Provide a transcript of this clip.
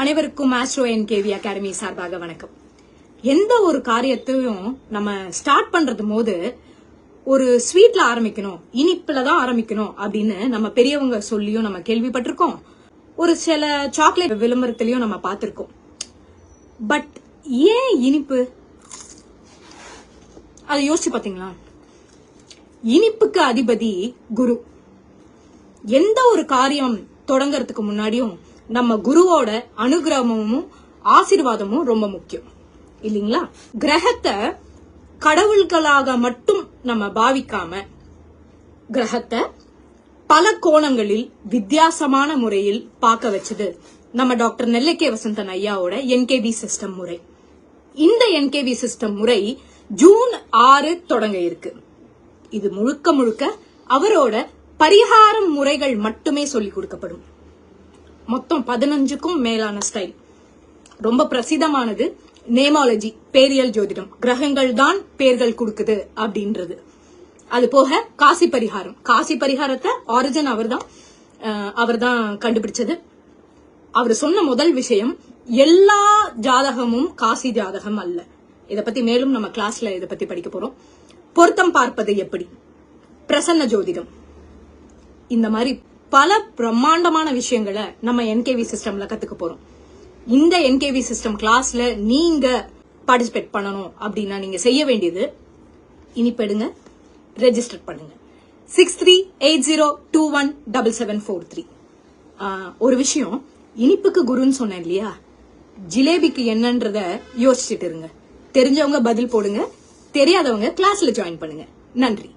அனைவருக்கும் astro NKV academy சார்பாக வணக்கம். எந்த ஒரு காரியத்தையும் நம்ம ஸ்டார்ட் பண்றது போது ஒரு ஸ்வீட்ல ஆரம்பிக்கணும் இனிப்புல தான் ஆரம்பிக்கணும் அப்படின்னு நம்ம பெரியவங்க சொல்லியும் நம்ம கேள்விப்பட்டிருக்கோம். ஒரு சில சாக்லேட் விளம்பரத்திலையும் நம்ம பார்த்திருக்கோம். பட் ஏன் இனிப்பு? அதை யோசிச்சு பாத்தீங்களா? இனிப்புக்கு அதிபதி குரு. எந்த ஒரு காரியம் தொடங்கறதுக்கு முன்னாடியும் நம்ம குருவோட அனுகிரகமும் ஆசிர்வாதமும் ரொம்ப முக்கியம். இல்லைங்களா? கிரகத்தை கடவுள்களாக மட்டும் நம்ம பாவிக்காம கிரகத்தை பல கோணங்களில் வித்தியாசமான முறையில் பார்க்க வச்சது நம்ம டாக்டர் நெல்லைக்கே வசந்தன் ஐயாவோட என்கேவி சிஸ்டம் முறை. இந்த என்கேவி சிஸ்டம் முறை ஜூன் ஆறு தொடங்க இருக்கு. இது முழுக்க முழுக்க அவரோட பரிகாரம் முறைகள் மட்டுமே சொல்லிக் கொடுக்கப்படும். மொத்தம் பதினஞ்சுக்கும் மேலான ஸ்டைல் ரொம்ப பிரசித்தமானது நேமாலஜி பேரியல் ஜோதிடம். கிரகங்கள் தான் பேர்கள் கொடுக்குது அப்படின்றது. அது போக காசி பரிகாரம். காசி பரிகாரத்தை ஆரிஜின் அவர்தான் அவர் தான் கண்டுபிடிச்சது. அவர் சொன்ன முதல் விஷயம் எல்லா ஜாதகமும் காசி ஜாதகம் அல்ல. இதை பத்தி மேலும் நம்ம கிளாஸ்ல இதை பத்தி படிக்க போறோம். பொருத்தம் பார்ப்பது எப்படி? பிரசன்ன ஜோதிடம். இந்த மாதிரி பல பிரம்மாண்டமான விஷயங்களை நம்ம என்கேவி சிஸ்டம்ல கத்துக்க போறோம். இந்த என்கேவி சிஸ்டம் கிளாஸ்ல நீங்க பார்ட்டிசிபேட் பண்ணணும் அப்படின்னா நீங்க செய்ய வேண்டியது இனிப்பெடுங்க ரெஜிஸ்டர் பண்ணுங்க. Six three eight zero two one double seven four three ஒரு விஷயம் இனிப்புக்கு குருன்னு சொன்னேன் இல்லையா? ஜிலேபிக்கு என்னன்றத யோசிச்சுட்டு இருங்க. தெரிஞ்சவங்க பதில் போடுங்க. தெரியாதவங்க கிளாஸ்ல ஜாயின் பண்ணுங்க. நன்றி.